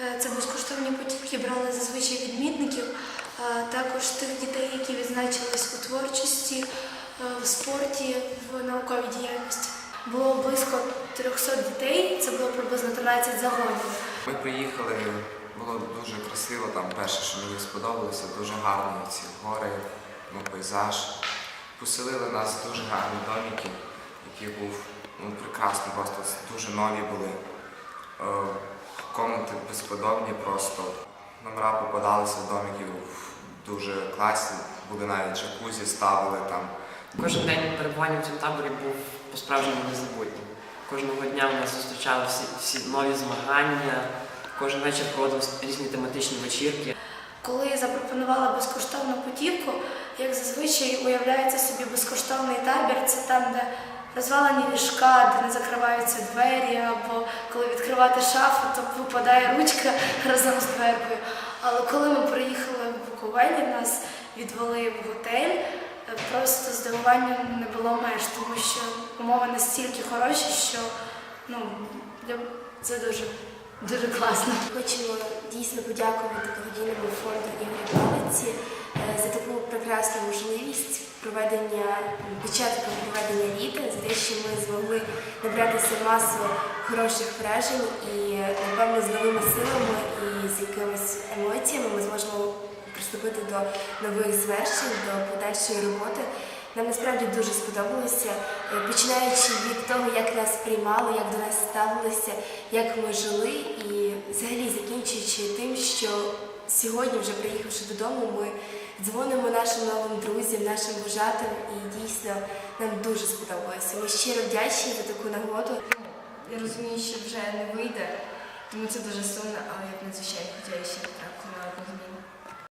Е, Це безкоштовні потівки брали зазвичай відмітників, а також тих дітей, які відзначились у творчості, е, в спорті, в науковій діяльності. Було близько 300 дітей, це було приблизно 13 загонів. Ми приїхали, було дуже красиво, там перше, що мені сподобалося, дуже гарно ці гори, ну, пейзаж. Поселили нас дуже гарні домики, який був ну, прекрасний, просто дуже нові були. Комнати безподобні просто. Номера попадалися в домиків дуже класні, були навіть джакузі ставили там. Кожен день перебування в цьому таборі був по-справжньому незабутнім. Кожного дня нас зустрічали всі, всі нові змагання, кожен вечір проводили різні тематичні вечірки. Коли я запропонувала безкоштовну путівку, як зазвичай уявляється собі безкоштовний табір, це там, де розвалені ліжка, де не закриваються двері, або коли відкривати шафу, то випадає ручка разом з дверкою. Але коли ми приїхали в Буковелі, нас відвели в готель, е, просто здивування не було меж, тому що умови настільки хороші, що ну, це дуже, дуже класно. Хочемо дійсно подякувати благодійному фонду Ігоря Палиці е, за таку прекрасну можливість проведення початку проведення літа, за те, що ми змогли набратися масу хороших вражень і напевно з новими силами і з якимись емоціями ми зможемо приступити до нових звершень, до подальшої роботи. Нам насправді дуже сподобалося, починаючи від того, як нас приймали, як до нас ставилися, як ми жили, і взагалі закінчуючи тим, що сьогодні, вже приїхавши додому, ми дзвонимо нашим новим друзям, нашим вожатим, і дійсно нам дуже сподобалося. Ми щиро вдячні за таку нагоду. Я розумію, що вже не вийде, тому це дуже сумно, але